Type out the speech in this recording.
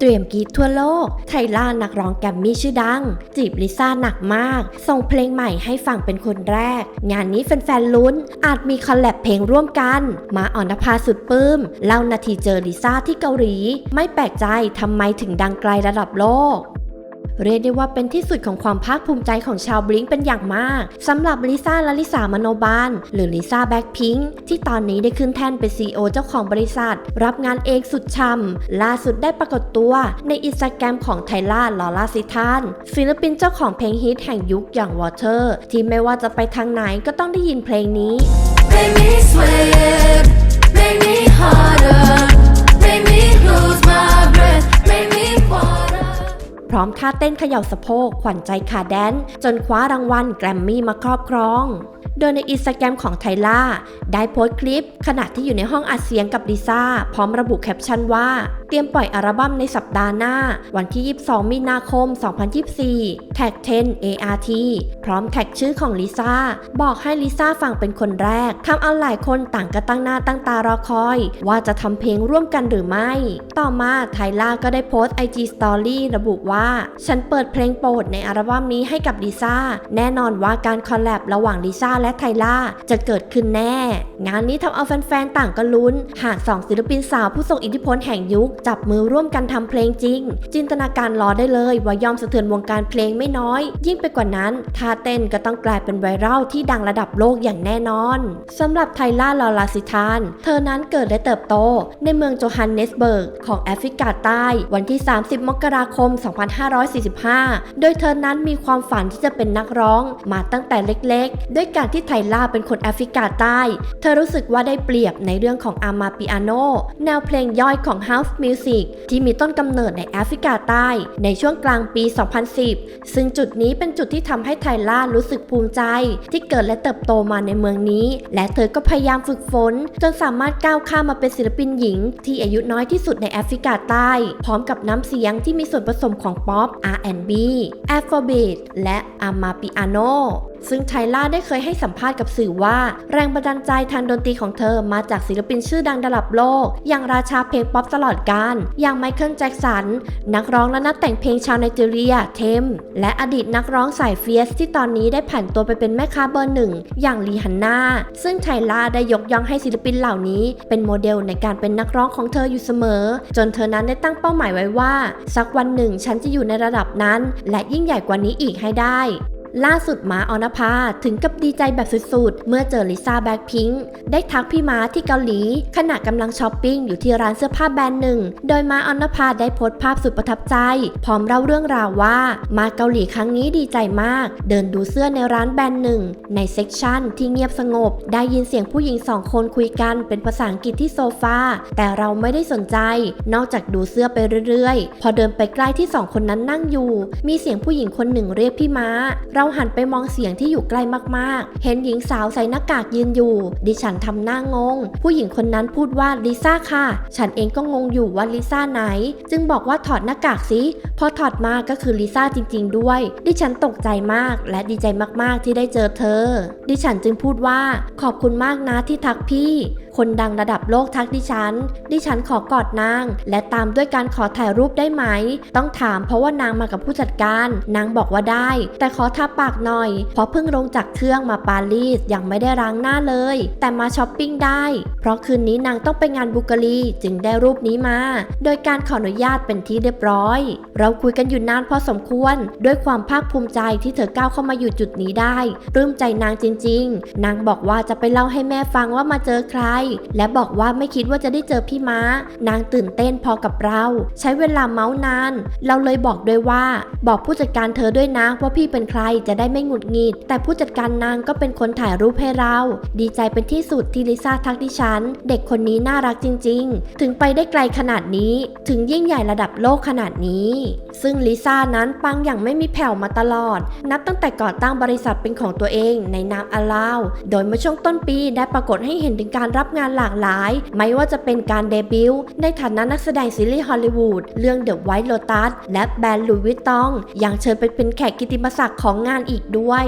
เตรียมกีดทั่วโลก ไทล่านักร้องแกรมมี่ชื่อดัง จีบลิซ่าหนักมาก ส่งเพลงใหม่ให้ฟังเป็นคนแรก งานนี้แฟนๆลุ้น อาจมีคอลแลบเพลงร่วมกัน มาอ่อนภาสุดปลื้ม เล่านาทีเจอลิซ่าที่เกาหลี ไม่แปลกใจทำไมถึงดังไกลระดับโลก เรียกได้ว่าเป็นที่สุดของความภาคภูมิใจของชาวบลิงเป็นอย่างมากสำหรับลิซ่าและลิซ่ามโนบาลหรือลิซ่าแบ็คพิงค์ที่ตอนนี้ได้ขึ้นแท่นเป็น CEO เจ้าของบริษัท รับงานเองสุดช่ำล่าสุดได้ปรากฏตัวในอินสตาแกรมของไทล่าลอล่าซิทานศิลปินเจ้าของเพลงฮิตแห่งยุคอย่าง Water ที่ไม่ว่าจะไปทางไหนก็ต้องได้ยินเพลงนี้ Make me sweat, make me harder, make me lose my ร้อมท่าเต้นเขย่าสะโพกขวัญใจขาแดน จนคว้ารางวัลแกรมมี่มาครอบครอง โดยในอินสตาแกรมของไทล่า ได้โพสต์คลิป ขณะที่อยู่ในห้องอัดเสียงกับลิซ่า พร้อมระบุแคปชั่นว่าเตรียมปล่อยอัลบั้มในสัปดาห์หน้า วันที่ 22 มีนาคม 2024 แท็ก 10 ART พร้อมแท็กชื่อของลิซ่า บอกให้ลิซ่าฟังเป็นคนแรกทำเอาหลายคนต่างก็ตั้งหน้าตั้งตารอคอย ว่าจะทำเพลงร่วมกันหรือไม่ ต่อมาไทล่าก็ได้โพสต์ IG Story ระบุว่า ฉันเปิดเพลงโปรดในอัลบั้มนี้ให้กับลิซ่า แน่นอนว่าการคอลแลบระหว่างลิซ่าและไทล่าจะเกิดขึ้นแน่ งานนี้ทำเอาแฟนๆ ต่างก็ลุ้น หากสองศิลปินสาวผู้ทรงอิทธิพลแห่งยุคจับมือร่วมกันทำเพลงจริง จินตนาการรอได้เลยว่ายอมสะเทือนวงการเพลงไม่น้อย ยิ่งไปกว่านั้นท่าเต้นก็ต้องกลายเป็นไวรัลที่ดังระดับโลกอย่างแน่นอนสำหรับไทล่าลอลาซิทาน เธอนั้นเกิดและเติบโต ในเมืองโจฮันเนสเบิร์กของแอฟริกาใต้ วันที่ 30 มกราคม 2545 โดยเธอนั้นมีความฝันที่จะเป็นนักร้องมาตั้งแต่เล็กๆ ด้วยการที่ไทล่าเป็นคนแอฟริกาใต้ เธอรู้สึกว่าได้เปรียบในเรื่องของอามาปิอาโนแนวเพลงย่อยของ House Music ที่มีต้นกำเนิดในแอฟริกาใต้ ในช่วงกลางปี 2010 ซึ่งจุดนี้เป็นจุดที่ทำให้ไทล่ารู้สึกภูมิใจ ที่เกิดและเติบโตมาในเมืองนี้ และเธอก็พยายามฝึกฝน จนสามารถก้าวข้ามมาเป็นศิลปินหญิง ที่อายุน้อยที่สุดในแอฟริกาใต้ พร้อมกับน้ำเสียงที่มีส่วนผสมของป๊อป R&B Afrobeat และอามาปิอาโนซึ่งไทล่าได้เคยให้สัมภาษณ์กับสื่อว่า แรงบันดาลใจทางดนตรีของเธอมาจากศิลปินชื่อดังระดับโลก อย่างราชาเพลงป๊อปตลอดกาลอย่างไมเคิลแจ็กสัน นักร้องและนักแต่งเพลงชาวไนจีเรียเทม และอดีตนักร้องสายเฟียส ที่ตอนนี้ได้ผ่านตัวไปเป็นแม่ค้าเบอร์หนึ่งอย่างลีฮันนาซึ่งไทล่าได้ยกย่องให้ศิลปินเหล่านี้ เป็นโมเดลในการเป็นนักร้องของเธออยู่เสมอ จนเธอนั้นได้ตั้งเป้าหมายไว้ว่า สักวันหนึ่งฉันจะอยู่ในระดับนั้น และยิ่งใหญ่กว่านี้อีกให้ได้ ล่าสุดม้าออนภาถึงกับดีใจแบบสุดๆ เมื่อเจอลิซ่าแบ็คพิงค์ได้ทักพี่ม้าที่เกาหลี ขณะกำลังช้อปปิ้งอยู่ที่ร้านเสื้อผ้าแบรนด์หนึ่ง โดยม้าออนภาได้โพสต์ภาพสุดประทับใจ พร้อมเล่าเรื่องราวว่า มาเกาหลีครั้งนี้ดีใจมาก เดินดูเสื้อในร้านแบรนด์หนึ่ง ในเซ็กชันที่เงียบสงบ ได้ยินเสียงผู้หญิงสองคนคุยกันเป็นภาษาอังกฤษที่โซฟาแต่เราไม่ได้สนใจ นอกจากดูเสื้อไปเรื่อยๆ พอเดินไปใกล้ที่สองคนนั้นนั่งอยู่ มีเสียงผู้หญิงคนหนึ่งเรียกพี่ม้าเราหันไปมองเสียงที่อยู่ใกล้มากๆ เห็นหญิงสาวใส่หน้ากากยืนอยู่ ดิฉันทำหน้างง ผู้หญิงคนนั้นพูดว่าลิซ่าค่ะ ฉันเองก็งงอยู่ว่าลิซ่าไหน จึงบอกว่าถอดหน้ากากสิ พอถอดมาก็คือลิซ่าจริง ๆ ด้วย ดิฉันตกใจมากและดีใจมากๆที่ได้เจอเธอ ดิฉันจึงพูดว่าขอบคุณมากนะที่ทักพี่ คนดังระดับโลกทักดิฉัน ดิฉันขอกอดนาง และตามด้วยการขอถ่ายรูปได้ไหม ต้องถามเพราะว่านางมากับผู้จัดการ นางบอกว่าได้ แต่ขอทาปากหน่อย เพราะเพิ่งลงจากเครื่องมาปารีสยังไม่ได้ล้างหน้าเลย แต่มาช้อปปิ้งได้ เพราะคืนนี้นางต้องไปงานบุกรีจึงได้รูปนี้มา โดยการขออนุญาตเป็นที่เรียบร้อย เราคุยกันอยู่นานพอสมควร ด้วยความภาคภูมิใจที่เธอก้าวเข้ามาอยู่จุดนี้ได้ปลื้มใจนางจริง ๆ นางบอกว่าจะไปเล่าให้แม่ฟังว่ามาเจอใคร และบอกว่าไม่คิดว่าจะได้เจอพี่ม้า นางตื่นเต้นพอกับเรา ใช้เวลาเมาส์นาน เราเลยบอกด้วยว่า บอกผู้จัดการเธอด้วยนะว่าพี่เป็นใครจะได้ไม่หงุดหงิด แต่ผู้จัดการนางก็เป็นคนถ่ายรูปให้เรา ดีใจเป็นที่สุดที่ลิซ่าทักดิฉัน เด็กคนนี้น่ารักจริง ๆ ถึงไปได้ไกลขนาดนี้ ถึงยิ่งใหญ่ระดับโลกขนาดนี้ซึ่งลิซ่านั้นปังอย่างไม่มีแผ่วมาตลอด นับตั้งแต่ก่อตั้งบริษัทเป็นของตัวเองในนามอลาว โดยเมื่อช่วงต้นปีได้ปรากฏให้เห็นถึงการรับงานหลากหลาย ไม่ว่าจะเป็นการเดบิวต์ในฐานะนักแสดงซีรีส์ฮอลลีวูดเรื่อง The White Lotus และแบรนด์ลุยวิตตองยังเชิญไปเป็นแขกกิตติมศักดิ์ของงานอีกด้วย